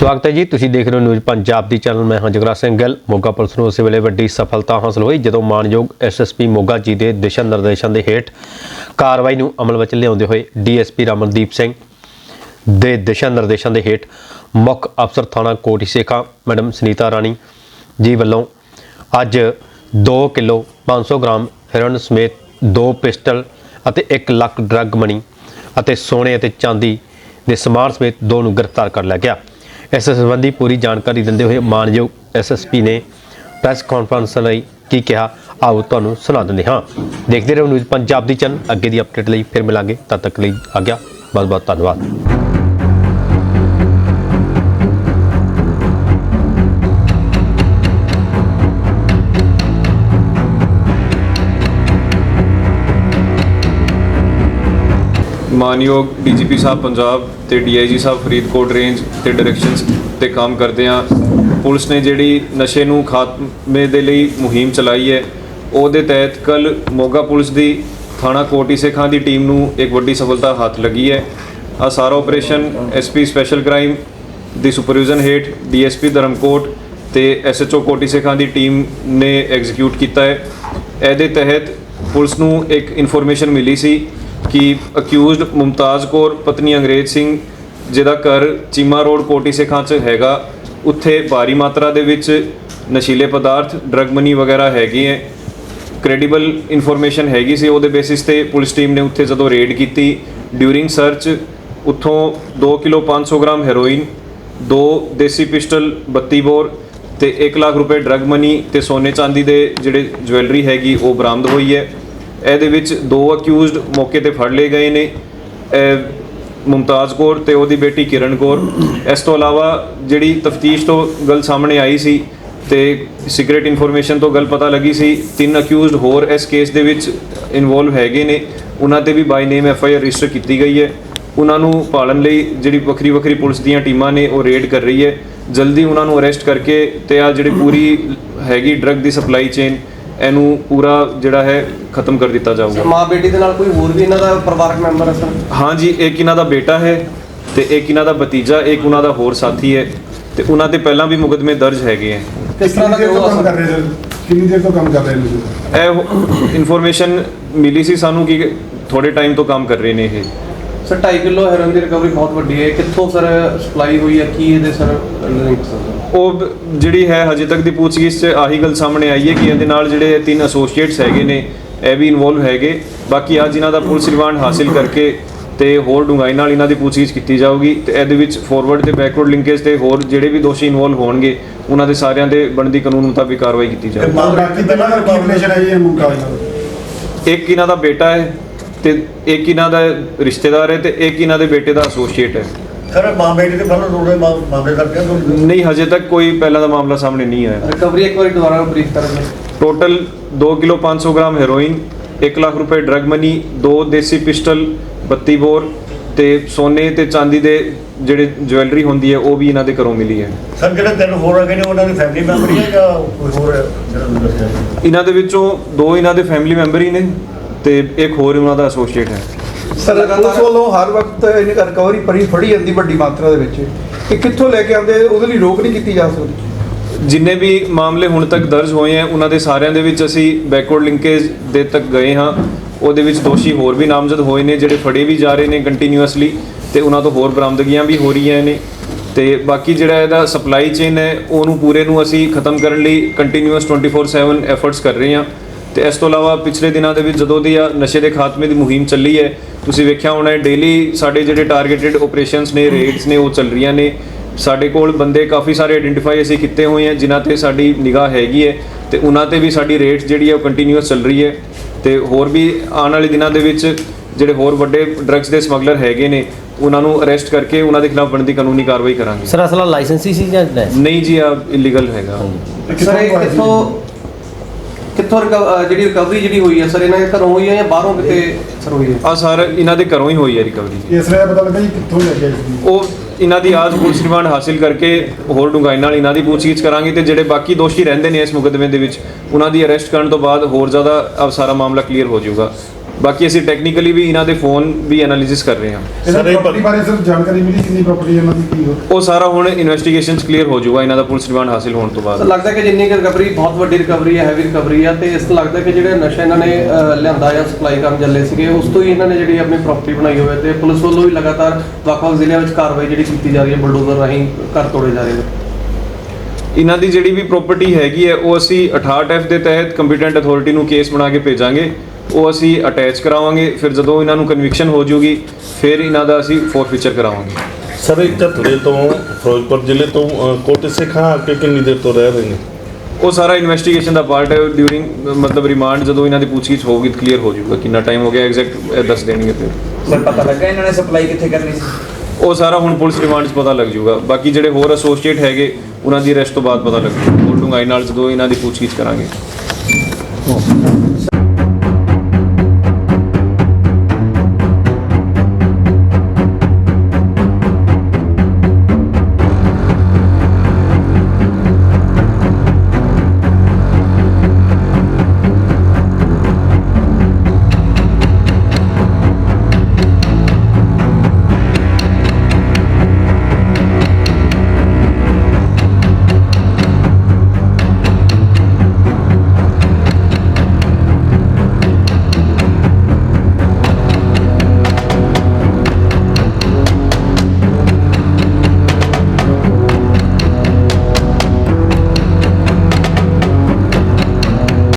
ਸਵਾਗਤ ਹੈ ਜੀ। ਤੁਸੀਂ ਦੇਖ ਰਹੇ ਹੋ ਨਿਊਜ਼ ਪੰਜਾਬ ਦੀ ਚੈਨਲ। ਮੈਂ ਹਾਂ ਜਗਰਾ ਸਿੰਘ ਗਿੱਲ। ਮੋਗਾ ਪੁਲਿਸ ਨੂੰ ਉਸੇ ਵੇਲੇ ਵੱਡੀ ਸਫਲਤਾ ਹਾਸਲ ਹੋਈ, ਜਦੋਂ ਮਾਨਯੋਗ ਐਸਐਸਪੀ ਮੋਗਾ ਜੀ ਦੇ ਦਿਸ਼ਾ ਨਿਰਦੇਸ਼ਾਂ ਦੇ ਹੇਠ ਕਾਰਵਾਈ ਨੂੰ ਅਮਲ ਵਿੱਚ ਲਿਆਉਂਦੇ ਹੋਏ ਡੀਐਸਪੀ ਰਮਨਦੀਪ ਸਿੰਘ ਦੇ ਦਿਸ਼ਾ ਨਿਰਦੇਸ਼ਾਂ ਦੇ ਹੇਠ ਮੁੱਖ ਅਫਸਰ ਥਾਣਾ ਕੋਟੀ ਸੇਖਾ ਮੈਡਮ ਸੁਨੀਤਾ ਰਾਣੀ ਜੀ ਵੱਲੋਂ ਅੱਜ 2 ਕਿਲੋ 500 ਗ੍ਰਾਮ ਹੈਰੋਇਨ ਸਮੇਤ ਦੋ ਪਿਸਟਲ ਅਤੇ 1 ਲੱਖ ਡਰੱਗ ਮਨੀ ਅਤੇ ਸੋਨੇ ਅਤੇ ਚਾਂਦੀ ਦੇ ਸਮਾਨ ਸਮੇਤ ਦੋ ਨੂੰ ਗ੍ਰਿਫਤਾਰ ਕਰ ਲਿਆ ਗਿਆ। ਇਸ ਸੰਬੰਧੀ ਪੂਰੀ ਜਾਣਕਾਰੀ ਦਿੰਦੇ ਹੋਏ ਮਾਨਯੋਗ ਐਸਐਸਪੀ ਨੇ ਪ੍ਰੈਸ ਕਾਨਫਰੰਸ ਲਈ ਕੀ ਕਿਹਾ, ਆਓ ਤੁਹਾਨੂੰ ਸੁਣਾ ਦਿੰਦੇ ਹਾਂ। ਦੇਖਦੇ ਰਹੋ ਨਿਊਜ਼ ਪੰਜਾਬ ਦੀ ਚੈਨਲ ਅੱਗੇ ਦੀ ਅਪਡੇਟ ਲਈ ਫਿਰ ਮਿਲਾਂਗੇ। ਤਦ ਤੱਕ ਲਈ ਆ ਗਿਆ ਬਹੁਤ ਬਹੁਤ ਧੰਨਵਾਦ। ਮਾਨਯੋਗ ਡੀਜੀਪੀ ਸਾਹਿਬ ਪੰਜਾਬ ਤੇ ਡੀਆਈਜੀ ਸਾਹਿਬ ਫਰੀਦਕੋਟ ਰੇਂਜ ਤੇ ਡਾਇਰੈਕਸ਼ਨਸ ਤੇ ਕੰਮ ਕਰਦੇ ਆ ਪੁਲਿਸ ਨੇ ਜਿਹੜੀ ਨਸ਼ੇ ਨੂੰ ਖਾਤਮੇ ਦੇ ਲਈ ਮੁਹਿੰਮ ਚਲਾਈ ਹੈ, ਉਹਦੇ ਤਹਿਤ ਕੱਲ ਮੋਗਾ ਪੁਲਿਸ ਦੀ ਥਾਣਾ ਕੋਟੀ ਸੇਖਾਂ ਦੀ ਟੀਮ ਨੂੰ ਇੱਕ ਵੱਡੀ ਸਫਲਤਾ ਹੱਥ ਲੱਗੀ ਹੈ। ਆ ਸਾਰਾ ਆਪਰੇਸ਼ਨ ਐਸਪੀ ਸਪੈਸ਼ਲ ਕ੍ਰਾਈਮ ਦੀ ਸੁਪਰਵਿਜ਼ਨ ਹੇਠ ਡੀਐਸਪੀ ਧਰਮਕੋਟ ਤੇ ਐਸਐਚਓ ਕੋਟੀ ਸੇਖਾਂ ਦੀ ਟੀਮ ਨੇ ਐਗਜ਼ੀਕਿਊਟ ਕੀਤਾ ਹੈ। ਇਹਦੇ ਤਹਿਤ ਪੁਲਿਸ ਨੂੰ ਇੱਕ ਇਨਫੋਰਮੇਸ਼ਨ ਮਿਲੀ ਸੀ ਕਿ ਅਕਿਊਜ਼ਡ ਮੁਮਤਾਜ਼ ਕੌਰ, ਪਤਨੀ ਅੰਗਰੇਜ਼ ਸਿੰਘ, ਜਿਹਦਾ ਘਰ ਚੀਮਾ ਰੋਡ ਕੋਟੀ ਸੇਖਾਂ 'ਚ ਹੈਗਾ, ਉੱਥੇ ਭਾਰੀ ਮਾਤਰਾ ਦੇ ਵਿੱਚ ਨਸ਼ੀਲੇ ਪਦਾਰਥ ਡਰਗ ਮਨੀ ਵਗੈਰਾ ਹੈਗੀ ਹੈ ਕ੍ਰੈਡੀਬਲ ਇਨਫੋਰਮੇਸ਼ਨ ਹੈਗੀ ਸੀ, ਉਹਦੇ ਬੇਸਿਸ ਤੇ ਪੁਲਿਸ ਟੀਮ ਨੇ ਉੱਥੇ ਜਦੋਂ ਰੇਡ ਕੀਤੀ ਡਿਊਰਿੰਗ ਸਰਚ ਉੱਥੋਂ 2 ਕਿਲੋ 500 ਗ੍ਰਾਮ ਹੈਰੋਇਨ ਦੋ ਦੇਸੀ ਪਿਸਟਲ 32 ਬੋਰ ਤੇ 1 ਲੱਖ ਰੁਪਏ ਡਰਗ ਮਨੀ ਤੇ ਸੋਨੇ ਚਾਂਦੀ ਦੇ ਜਿਹੜੇ ਜੁਐਲਰੀ ਹੈਗੀ, ਉਹ ਬਰਾਮਦ ਹੋਈ ਹੈ ਇਹਦੇ ਵਿੱਚ ਦੋ ਅਕਿਊਜ਼ਡ ਮੌਕੇ ਤੇ ਫੜ ਲਏ ਗਏ ਨੇ ਮੁਮਤਾਜ਼ ਕੌਰ ਤੇ ਉਹਦੀ ਬੇਟੀ ਕਿਰਨ ਕੌਰ। ਇਸ ਤੋਂ ਇਲਾਵਾ ਜਿਹੜੀ ਤਫਤੀਸ਼ ਤੋਂ ਗੱਲ ਸਾਹਮਣੇ ਆਈ ਸੀ ਤੇ ਸੀਕ੍ਰੀਟ ਇਨਫੋਰਮੇਸ਼ਨ ਤੋਂ ਗੱਲ ਪਤਾ ਲੱਗੀ ਸੀ, ਤਿੰਨ ਅਕਿਊਜ਼ਡ ਹੋਰ ਇਸ ਕੇਸ ਦੇ ਵਿੱਚ ਇਨਵੋਲਵ ਹੈਗੇ ਨੇ। ਉਹਨਾਂ ਤੇ ਵੀ by name F I R register ਕੀਤੀ ਗਈ ਹੈ। ਉਹਨਾਂ ਨੂੰ ਪਾਲਣ ਲਈ ਜਿਹੜੀ ਵੱਖਰੀ ਵੱਖਰੀ ਪੁਲਿਸ ਦੀਆਂ ਟੀਮਾਂ ਨੇ, ਉਹ ਰੇਡ ਕਰ ਰਹੀ ਹੈ। ਜਲਦੀ ਉਹਨਾਂ ਨੂੰ ਅਰੈਸਟ ਕਰਕੇ ਤੇ ਆ ਜਿਹੜੀ ਪੂਰੀ ਹੈਗੀ ਡਰੱਗ ਦੀ ਸਪਲਾਈ ਚੇਨ ਇਹਨੂੰ ਪੂਰਾ ਜਿਹੜਾ ਹੈ ਖਤਮ ਕਰ ਦਿੱਤਾ ਜਾਊਗਾ। ਮਾਂ ਬੇਟੀ ਦੇ ਨਾਲ ਕੋਈ ਹੋਰ ਵੀ ਇਹਨਾਂ ਦਾ ਪਰਿਵਾਰਕ ਮੈਂਬਰ ਹੈ ਸਰ? ਹਾਂਜੀ ਇੱਕ ਇਹਨਾਂ ਦਾ ਬੇਟਾ ਹੈ ਤੇ ਇੱਕ ਇਹਨਾਂ ਦਾ ਭਤੀਜਾ ਇੱਕ ਉਹਨਾਂ ਦਾ ਹੋਰ ਸਾਥੀ ਹੈ ਤੇ ਉਹਨਾਂ ਤੇ ਪਹਿਲਾਂ ਵੀ ਮੁਕਦਮੇ ਦਰਜ ਹੈਗੇ ਹੈ। ਕਿਸ ਤਰ੍ਹਾਂ ਦਾ ਗਰੋਹ ਕੰਮ ਕਰ ਰਹੇ ਸਰ? ਕਿੰਨੀ ਦੇਰ ਤੋਂ ਕੰਮ ਕਰ ਰਹੇ ਨੇ ਇਹ ਇਨਫੋਰਮੇਸ਼ਨ ਮਿਲੀ ਸੀ ਸਾਨੂੰ ਕਿ ਥੋੜੇ ਟਾਈਮ ਤੋਂ ਕੰਮ ਕਰ ਰਹੇ ਨੇ ਇਹ। ਸਰ 2.5 ਕਿਲੋ ਹੈਰੋਇਨ ਦੀ ਰਿਕਵਰੀ ਬਹੁਤ ਵੱਡੀ ਹੈ। ਕਿੱਥੋਂ ਸਰ ਸਪਲਾਈ ਹੋਈ ਹੈ? ਕੀ ਇਹਦੇ ਸਰ ਲਿੰਕ ਸਰ? ਉਹ ਜਿਹੜੀ ਹੈ ਹਜੇ ਤੱਕ ਦੀ ਪੁੱਛਗਿੱਛ 'ਚ ਆਹੀ ਗੱਲ ਸਾਹਮਣੇ ਆਈ ਹੈ ਕਿ ਇਹਦੇ ਨਾਲ ਜਿਹੜੇ ਤਿੰਨ ਐਸੋਸੀਏਟਸ ਹੈਗੇ ਨੇ ਇਹ ਵੀ ਇਨਵੋਲਵ ਹੈਗੇ। ਬਾਕੀ ਅੱਜ ਇਹਨਾਂ ਦਾ ਪੁਲਿਸ ਰਿਮਾਂਡ ਹਾਸਿਲ ਕਰਕੇ ਤੇ ਹੋਰ ਡੂੰਘਾਈ ਨਾਲ ਇਹਨਾਂ ਦੀ ਪੁੱਛਗਿੱਛ ਕੀਤੀ ਜਾਊਗੀ ਤੇ ਇਹਦੇ ਵਿੱਚ ਫਾਰਵਰਡ ਤੇ ਬੈਕਵਰਡ ਲਿੰਕੇਜ ਤੇ ਹੋਰ ਜਿਹੜੇ ਵੀ ਦੋਸ਼ੀ ਇਨਵੋਲਵ ਹੋਣਗੇ ਉਹਨਾਂ ਦੇ ਸਾਰਿਆਂ ਦੇ ਬਣਦੀ ਕਾਨੂੰਨ ਮੁਤਾਬਿਕ ਕਾਰਵਾਈ ਕੀਤੀ ਜਾਊਗੀ। ਬਾਕੀ ਤੇ ਨਾਲ ਕੀ ਰਿਲੇਸ਼ਨ ਹੈ ਜੀ ਇਹ ਮੁੰਡਾ ਨਾਲ ਇੱਕ ਇਹਨਾਂ ਦਾ ਬੇਟਾ ਹੈ ਤੇ ਇੱਕ ਇਹਨਾਂ ਦਾ ਰਿਸ਼ਤੇਦਾਰ ਹੈ ਤੇ ਇੱਕ ਇਹਨਾਂ ਦੇ ਬੇਟੇ ਦਾ ਐਸੋਸੀਏਟ ਹੈ। ਸਰ ਬੇਟੀ ਦੇ ਫਲ ਰੋੜੇ ਹੈ ਤੁਹਾਨੂੰ ਨਹੀਂ ਹਜੇ ਤੱਕ ਕੋਈ ਪਹਿਲਾਂ ਦਾ ਮਾਮਲਾ ਸਾਹਮਣੇ ਨਹੀਂ ਆਇਆ। ਰਿਕਵਰੀ ਇੱਕ ਵਾਰੀ ਦੁਬਾਰਾ ਬਰੀਫ ਕਰਾਂਗੇ total 2 kilo 500 gram heroin 1 lakh ਰੁਪਏ ਡਰਗ ਮਨੀ ਦੋ ਦੇਸੀ ਪਿਸਟਲ 32 ਬੋਰ ਤੇ ਸੋਨੇ ਤੇ ਚਾਂਦੀ ਦੇ ਜਿਹੜੇ ਜੁਐਲਰੀ ਹੁੰਦੀ ਹੈ ਉਹ ਵੀ ਇਹਨਾਂ ਦੇ ਘਰੋਂ ਮਿਲੀ ਹੈ। ਸਰ ਜਿਹੜੇ ਤਿੰਨ ਹੋਰ ਹੈਗੇ ਨੇ ਉਹਨਾਂ ਦੀ ਫੈਮਿਲੀ ਮੈਂਬਰ ਹੀ ਹੈ ਜਾਂ ਕੋਈ ਹੋਰ ਹੈ? ਜਿਹੜਾ? ਇਹਨਾਂ ਦੇ ਵਿੱਚੋਂ ਦੋ ਇਹਨਾਂ ਦੇ ਫੈਮਿਲੀ ਮੈਂਬਰ ਹੀ ਨੇ ਤੇ ਇੱਕ ਹੋਰ ਉਹਨਾਂ ਦਾ ਐਸੋਸੀਏਟ ਹੈ। ਸਰ ਪੁਲਿਸ ਵੱਲੋਂ ਹਰ ਵਕਤ ਇਹਨੇ ਰਿਕਵਰੀ ਪਰੀ ਫੜੀ ਜਾਂਦੀ ਵੱਡੀ ਮਾਤਰਾ ਦੇ ਵਿੱਚ। ਇਹ ਕਿੱਥੋਂ ਲੈ ਕੇ ਆਉਂਦੇ? ਉਹਦੇ ਲਈ ਰੋਕ ਨਹੀਂ ਕੀਤੀ ਜਾ ਸਕਦੀ। ਜਿੰਨੇ ਵੀ ਮਾਮਲੇ ਹੁਣ ਤੱਕ ਦਰਜ ਹੋਏ ਹੈ ਉਹਨਾਂ ਦੇ ਸਾਰਿਆਂ ਦੇ ਵਿੱਚ ਅਸੀਂ ਬੈਕਵਰਡ ਲਿੰਕੇਜ ਦੇ ਤੱਕ ਗਏ ਹਾਂ। ਉਹਦੇ ਵਿੱਚ ਦੋਸ਼ੀ ਹੋਰ ਵੀ ਨਾਮਜ਼ਦ ਹੋਏ ਨੇ ਜਿਹੜੇ ਫੜੇ ਵੀ ਜਾ ਰਹੇ ਨੇ ਕੰਟੀਨਿਊਅਸਲੀ ਤੇ ਉਹਨਾਂ ਤੋਂ ਹੋਰ ਬਰਾਮਦਗੀਆਂ ਵੀ ਹੋ ਰਹੀਆਂ ਨੇ। ਤੇ ਬਾਕੀ ਜਿਹੜਾ ਇਹਦਾ ਸਪਲਾਈ ਚੇਨ ਹੈ ਉਹਨੂੰ ਪੂਰੇ ਨੂੰ ਅਸੀਂ ਖਤਮ ਕਰਨ ਲਈ ਕੰਟੀਨਿਊਅਸ 24/7 ਐਫਰਟਸ ਕਰ ਰਹੇ ਹਾਂ। ਤੇ ਇਸ ਤੋਂ ਇਲਾਵਾ ਪਿਛਲੇ ਦਿਨਾਂ ਦੇ ਵਿੱਚ ਜਦੋਂ ਦੀ ਆ ਨਸ਼ੇ ਦੇ ਖਾਤਮੇ ਦੀ ਮੁਹਿੰਮ ਚੱਲੀ ਹੈ ਤੁਸੀਂ ਵੇਖਿਆ ਹੋਣਾ ਹੈ ਡੇਲੀ ਸਾਡੇ ਜਿਹੜੇ ਟਾਰਗੇਟਡ ਆਪਰੇਸ਼ਨਸ ਨੇ ਰੇਡਸ ਨੇ ਉਹ ਚੱਲ ਰਹੀਆਂ ਨੇ। ਸਾਡੇ ਕੋਲ ਬੰਦੇ ਕਾਫੀ ਸਾਰੇ ਆਇਡੈਂਟੀਫਾਈ ਅਸੀਂ ਕੀਤੇ ਹੋਏ ਆ ਜਿਨ੍ਹਾਂ ਤੇ ਸਾਡੀ ਨਿਗਾਹ ਹੈਗੀ ਹੈ ਤੇ ਉਹਨਾਂ ਤੇ ਵੀ ਸਾਡੀ ਰੇਟ ਜਿਹੜੀ ਹੈ ਉਹ ਕੰਟੀਨਿਊਅਸ ਚੱਲ ਰਹੀ ਹੈ। ਤੇ ਹੋਰ ਵੀ ਆਉਣ ਵਾਲੇ ਦਿਨਾਂ ਦੇ ਵਿੱਚ ਜਿਹੜੇ ਹੋਰ ਵੱਡੇ ਡਰੱਗਸ ਦੇ ਸਮਗਲਰ ਹੈਗੇ ਨੇ ਉਹਨਾਂ ਨੂੰ ਅਰੈਸਟ ਕਰਕੇ ਉਹਨਾਂ ਦੇ ਖਿਲਾਫ ਬਣਦੀ ਕਾਨੂੰਨੀ ਕਾਰਵਾਈ ਕਰਾਂਗੇ। ਸਰ ਅਸਲਾ ਲਾਇਸੈਂਸੀ ਸੀ ਜਾਂ ਨਹੀਂ? ਨਹੀਂ ਜੀ ਆ ਇਲੀਗਲ ਹੈਗਾ। ਸਰ ਇਹ ਕਿੱਥੋਂ ਕਿੱਥੋਂ ਰਿਕਵ- ਅਹ ਜਿਹੜੀ ਰਿਕਵਰੀ ਜਿਹੜੀ ਹੋਈ ਹੈ ਸਰ ਇਹਨਾਂ ਦੇ ਘਰੋਂ ਹੋਈ ਹੈ ਜਾਂ ਬਾਹਰੋਂ ਕਿਤੇ ਸਰ ਹੋਈ ਹੈ ਆ ਸਾਰਾ ਇਹਨਾਂ ਦੇ ਘਰੋਂ ਹੀ ਹੋਈ ਹੈ ਰਿਕਵਰੀ ਇਸ ਲਈ ਪਤਾ ਲੱਗਾ ਜੀ ਕਿੱਥੋਂ ਲੈ ਕੇ ਆਏ ਸੀ। ਉਹ ਇਹਨਾਂ ਦੀ ਆਜ ਪੁਲਿਸ ਰਿਮਾਂਡ ਹਾਸਿਲ ਕਰਕੇ ਹੋਰ ਡੂੰਘਾਈ ਨਾਲ ਇਹਨਾਂ ਦੀ ਪੁੱਛਗਿੱਛ ਕਰਾਂਗੇ ਤੇ ਜਿਹੜੇ ਬਾਕੀ ਦੋਸ਼ੀ ਰਹਿੰਦੇ ਨੇ ਇਸ ਮੁਕਦਮੇ ਦੇ ਵਿੱਚ ਉਹਨਾਂ ਦੀ ਅਰੈਸਟ ਕਰਨ ਤੋਂ ਬਾਅਦ ਹੋਰ ਜ਼ਿਆਦਾ ਅਬ ਸਾਰਾ ਮਾਮਲਾ ਕਲੀਅਰ ਹੋ ਜਾਊਗਾ। ਬਾਕੀ ਅਸੀਂ ਟੈਕਨੀਕਲੀ ਵੀ ਇਹਨਾਂ ਦੇ ਫੋਨ ਵੀ ਐਨਾਲਿਸਿਸ ਕਰ ਰਹੇ ਹਾਂ। ਸਰ ਇਹ ਪ੍ਰਾਪਰਟੀ ਬਾਰੇ ਸਰ ਜਾਣਕਾਰੀ ਮਿਲੀ ਕਿੰਨੀ ਪ੍ਰਾਪਰਟੀ ਇਹਨਾਂ ਦੀ ਕੀ ਹੋ ਉਹ ਸਾਰਾ ਹੁਣ ਇਨਵੈਸਟੀਗੇਸ਼ਨ ਚ ਕਲੀਅਰ ਹੋ ਜਾਊਗਾ ਇਹਨਾਂ ਦਾ ਪੁਲਿਸ ਰਿਮਾਂਡ ਹਾਸਿਲ ਹੋਣ ਤੋਂ ਸਰ ਬਾਅਦ ਲੱਗਦਾ ਕਿ ਜਿੰਨੀ ਰਿਕਵਰੀ ਬਹੁਤ ਵੱਡੀ ਰਿਕਵਰੀ ਹੈ ਹੈਵੀ ਰਿਕਵਰੀ ਹੈ ਤੇ ਇਸ ਤੋਂ ਲੱਗਦਾ ਕਿ ਜਿਹੜੇ ਨਸ਼ਾ ਇਹਨਾਂ ਨੇ ਅਹ, ਲਿਆਂਦਾ ਜਾਂ ਸਪਲਾਈ ਕਰਨ ਚੱਲੇ ਸੀਗੇ ਉਸ ਤੋਂ ਹੀ ਇਹਨਾਂ ਨੇ ਜਿਹੜੀ ਆਪਣੀ ਪ੍ਰਾਪਰਟੀ ਬਣਾਈ ਹੋਵੇ ਤੇ ਪੁਲਿਸ ਵੱਲੋਂ ਵੀ ਲਗਾਤਾਰ ਵੱਖ-ਵੱਖ ਜ਼ਿਲ੍ਹਿਆਂ ਵਿੱਚ ਕਾਰਵਾਈ ਜਿਹੜੀ ਕੀਤੀ ਜਾ ਰਹੀ ਹੈ ਬਲਡੋਜ਼ਰ ਰਾਹੀਂ ਘਰ ਤੋੜੇ ਜਾ ਰਹੇ ਨੇ। ਇਹਨਾਂ ਦੀ ਜਿਹੜੀ ਵੀ ਪ੍ਰਾਪਰਟੀ ਹੈਗੀ ਹੈ ਉਹ ਅਸੀਂ 68 ਐਫ ਦੇ ਤਹਿਤ ਕੰਪੀਟੈਂਟ ਅਥਾਰਟੀ ਨੂੰ ਕੇਸ ਬਣਾ ਕੇ ਭੇਜਾਂਗੇ। ਉਹ ਅਸੀਂ ਅਟੈਚ ਕਰਾਵਾਂਗੇ ਫਿਰ ਜਦੋਂ ਇਹਨਾਂ ਨੂੰ ਕਨਵਿਕਸ਼ਨ ਹੋ ਜਾਊਗੀ ਫਿਰ ਇਹਨਾਂ ਦਾ ਅਸੀਂ ਫੋਰਫੀਚਰ ਕਰਾਵਾਂਗੇ। ਸਰ ਇਹ ਝੱਤੜੇ ਤੋਂ ਫਿਰੋਜ਼ਪੁਰ ਜ਼ਿਲ੍ਹੇ ਤੋਂ ਅ, ਕੋਟੇ ਸਿੱਖਾਂ ਆ ਕੇ ਕਿੰਨੀ ਦੇਰ ਤੋਂ ਰਹਿ ਰਹੇ ਨੇ? ਉਹ ਸਾਰਾ ਇਨਵੈਸਟੀਗੇਸ਼ਨ ਦਾ ਪਾਰਟ ਹੈ ਡਿਊਰਿੰਗ ਮਤਲਬ ਰਿਮਾਂਡ ਜਦੋਂ ਇਹਨਾਂ ਦੀ ਪੁੱਛਗਿੱਛ ਹੋਊਗੀ ਕਲੀਅਰ ਹੋ ਜਾਊਗਾ ਕਿੰਨਾ ਟਾਈਮ ਹੋ ਗਿਆ ਐਗਜ਼ੈਕਟ ਦੱਸ ਦੇਣਗੇ ਫਿਰ ਸਰ ਪਤਾ ਲੱਗਾ ਇਹਨਾਂ ਨੇ ਸਪਲਾਈ ਕਿੱਥੇ ਕਰਨੀ ਸੀ? ਉਹ ਸਾਰਾ ਹੁਣ ਪੁਲਿਸ ਰਿਮਾਂਡ 'ਚ ਪਤਾ ਲੱਗ ਜਾਊਗਾ। ਬਾਕੀ ਜਿਹੜੇ ਹੋਰ ਐਸੋਸੀਏਟ ਹੈਗੇ ਉਹਨਾਂ ਦੀ ਅਰੈਸਟ ਤੋਂ ਬਾਅਦ ਪਤਾ ਲੱਗੂ। ਹੋਰ ਡੂੰਘਾਈ ਨਾਲ ਜਦੋਂ ਇਹਨਾਂ ਦੀ ਪੁੱਛਗਿੱਛ ਕਰਾਂਗੇ।